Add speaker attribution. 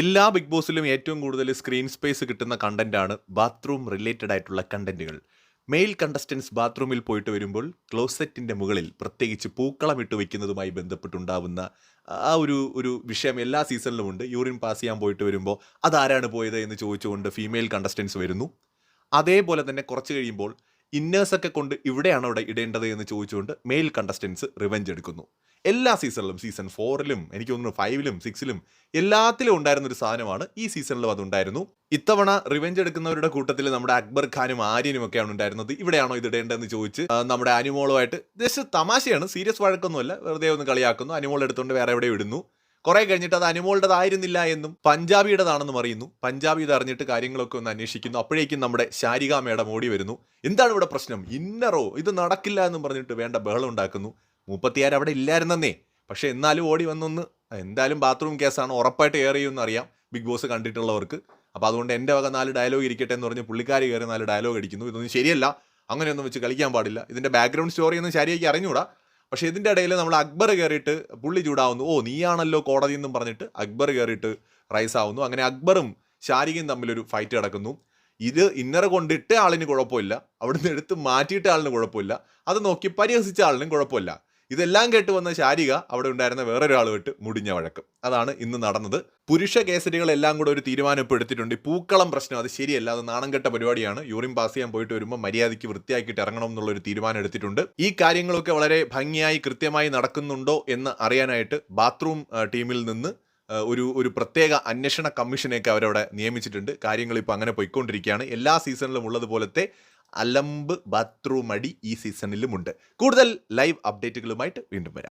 Speaker 1: എല്ലാ ബിഗ് ബോസിലും ഏറ്റവും കൂടുതൽ സ്ക്രീൻ സ്പേസ് കിട്ടുന്ന കണ്ടന്റാണ് ബാത്റൂം റിലേറ്റഡ് ആയിട്ടുള്ള കണ്ടന്റുകൾ. മെയിൽ കണ്ടസ്റ്റൻസ് ബാത്റൂമിൽ പോയിട്ട് വരുമ്പോൾ ക്ലോസറ്റിന്റെ മുകളിൽ പ്രത്യേകിച്ച് പൂക്കളം ഇട്ട് വയ്ക്കുന്നതുമായി ബന്ധപ്പെട്ടുണ്ടാവുന്ന ആ ഒരു ഒരു വിഷയം എല്ലാ സീസണിലും ഉണ്ട്. യൂറിൻ പാസ് ചെയ്യാൻ പോയിട്ട് വരുമ്പോൾ അതാരാണ് പോയത് എന്ന് ചോദിച്ചുകൊണ്ട് ഫീമെയിൽ കണ്ടസ്റ്റൻസ് വരുന്നു. അതേപോലെ തന്നെ കുറച്ച് കഴിയുമ്പോൾ ഇന്നേഴ്സൊക്കെ കൊണ്ട് ഇവിടെയാണ് അവിടെ ഇടേണ്ടത് എന്ന് ചോദിച്ചുകൊണ്ട് മെയിൽ കണ്ടസ്റ്റൻസ് റിവെഞ്ച് എടുക്കുന്നു. എല്ലാ സീസണിലും സീസൺ ഫോറിലും എനിക്ക് തോന്നുന്നു ഫൈവിലും സിക്സിലും എല്ലാത്തിലും ഉണ്ടായിരുന്ന ഒരു സാധനമാണ് ഈ സീസണിലും അതുണ്ടായിരുന്നു ഇത്തവണ റിവെഞ്ച് എടുക്കുന്നവരുടെ കൂട്ടത്തിൽ നമ്മുടെ അക്ബർ ഖാനും ആര്യനും ഒക്കെയാണ് ഉണ്ടായിരുന്നത്. ഇവിടെയാണോ ഇത് ഇടേണ്ടതെന്ന് ചോദിച്ച് നമ്മുടെ അനുമോളുമായിട്ട് ജസ്റ്റ് തമാശയാണ് സീരിയസ് വഴക്കൊന്നുമല്ല. വെറുതെ ഒന്ന് കളിയാക്കുന്നു അനിമോൾ എടുത്തുകൊണ്ട് വേറെ എവിടെ ഇടുന്നു. കുറെ കഴിഞ്ഞിട്ട് അത് അനുമോളുടേതായിരുന്നില്ല എന്നും പഞ്ചാബിയുടേതാണെന്നും അറിയുന്നു പഞ്ചാബി ഇത് അറിഞ്ഞിട്ട് കാര്യങ്ങളൊക്കെ ഒന്ന് അന്വേഷിക്കുന്നു. അപ്പോഴേക്കും നമ്മുടെ ശാരിക മേഡം ഓടി വരുന്നു. എന്താണ് ഇവിടെ പ്രശ്നം? ഇന്നറോ ഇത് നടക്കില്ല എന്നും പറഞ്ഞിട്ട് വേണ്ട ബഹളം ഉണ്ടാക്കുന്നു. മുപ്പത്തിയാറ് അവിടെ ഇല്ലായിരുന്നേ പക്ഷെ എന്നാലും ഓടി വന്നൊന്ന് എന്തായാലും ബാത്റൂം കേസാണ് ഉറപ്പായിട്ട് എയർ ചെയ്യുമെന്ന് അറിയാം. ബിഗ് ബോസ് കണ്ടിട്ടുള്ളവർക്ക്. അപ്പോൾ അതുകൊണ്ട് എന്റെ വക നാല് ഡയലോഗ് ഇരിക്കട്ടെ എന്ന് പറഞ്ഞ് പുള്ളിക്കാരി കയറി നാല് ഡയലോഗ് അടിക്കുന്നു. ഇതൊന്നും ശരിയല്ല. അങ്ങനെയൊന്നും വെച്ച് കളിക്കാൻ പാടില്ല. ഇതിന്റെ ബാക്ക്ഗ്രൗണ്ട് സ്റ്റോറി ഒന്നും ശരിയാക്കി അറിഞ്ഞൂടാ. പക്ഷേ ഇതിന്റെ ഇടയിൽ നമ്മൾ അക്ബർ കയറിയിട്ട് പുള്ളി ചൂടാവുന്നു. ഓ നീയാണല്ലോ കോടതി എന്നും പറഞ്ഞിട്ട് അക്ബർ കയറിയിട്ട് റൈസ് ആവുന്നു. അങ്ങനെ അക്ബറും ഷാരിഖും തമ്മിലൊരു ഫൈറ്റ് നടക്കുന്നു. ഇത് ഇന്നറ കൊണ്ടിട്ട ആളിന് കുഴപ്പമില്ല. അവിടുന്ന് എടുത്ത് മാറ്റിയിട്ട ആളിന് കുഴപ്പമില്ല. അത് നോക്കി പരിഹസിച്ച ആളിനും കുഴപ്പമില്ല. ഇതെല്ലാം കേട്ട് വന്ന ശാരിക അവിടെ ഉണ്ടായിരുന്ന വേറൊരാളുമായിട്ട് മുടിഞ്ഞ വഴക്കം. അതാണ് ഇന്ന് നടന്നത്. പുരുഷ കേസരികളെല്ലാം കൂടെ ഒരു തീരുമാനം ഇപ്പോൾ എടുത്തിട്ടുണ്ട് പൂക്കളം പ്രശ്നം അത് ശരിയല്ല അത് നാണം കെട്ട പരിപാടിയാണ്. യൂറിൻ പാസ് ചെയ്യാൻ പോയിട്ട് വരുമ്പോൾ മര്യാദയ്ക്ക് വൃത്തിയാക്കിയിട്ട് ഇറങ്ങണം എന്നുള്ള ഒരു തീരുമാനം എടുത്തിട്ടുണ്ട് ഈ കാര്യങ്ങളൊക്കെ വളരെ ഭംഗിയായി കൃത്യമായി നടക്കുന്നുണ്ടോ എന്ന് അറിയാനായിട്ട് ബാത്റൂം ടീമിൽ നിന്ന് ഒരു ഒരു പ്രത്യേക അന്വേഷണ കമ്മീഷനെയൊക്കെ അവരവിടെ നിയമിച്ചിട്ടുണ്ട്. കാര്യങ്ങൾ ഇപ്പോൾ അങ്ങനെ പോയിക്കൊണ്ടിരിക്കുകയാണ്. എല്ലാ സീസണിലും ഉള്ളതുപോലത്തെ അലമ്പ് ബാത്റൂം അടി ഈ സീസണിലുമുണ്ട് കൂടുതൽ ലൈവ് അപ്ഡേറ്റുകളുമായിട്ട് വീണ്ടും വരാം.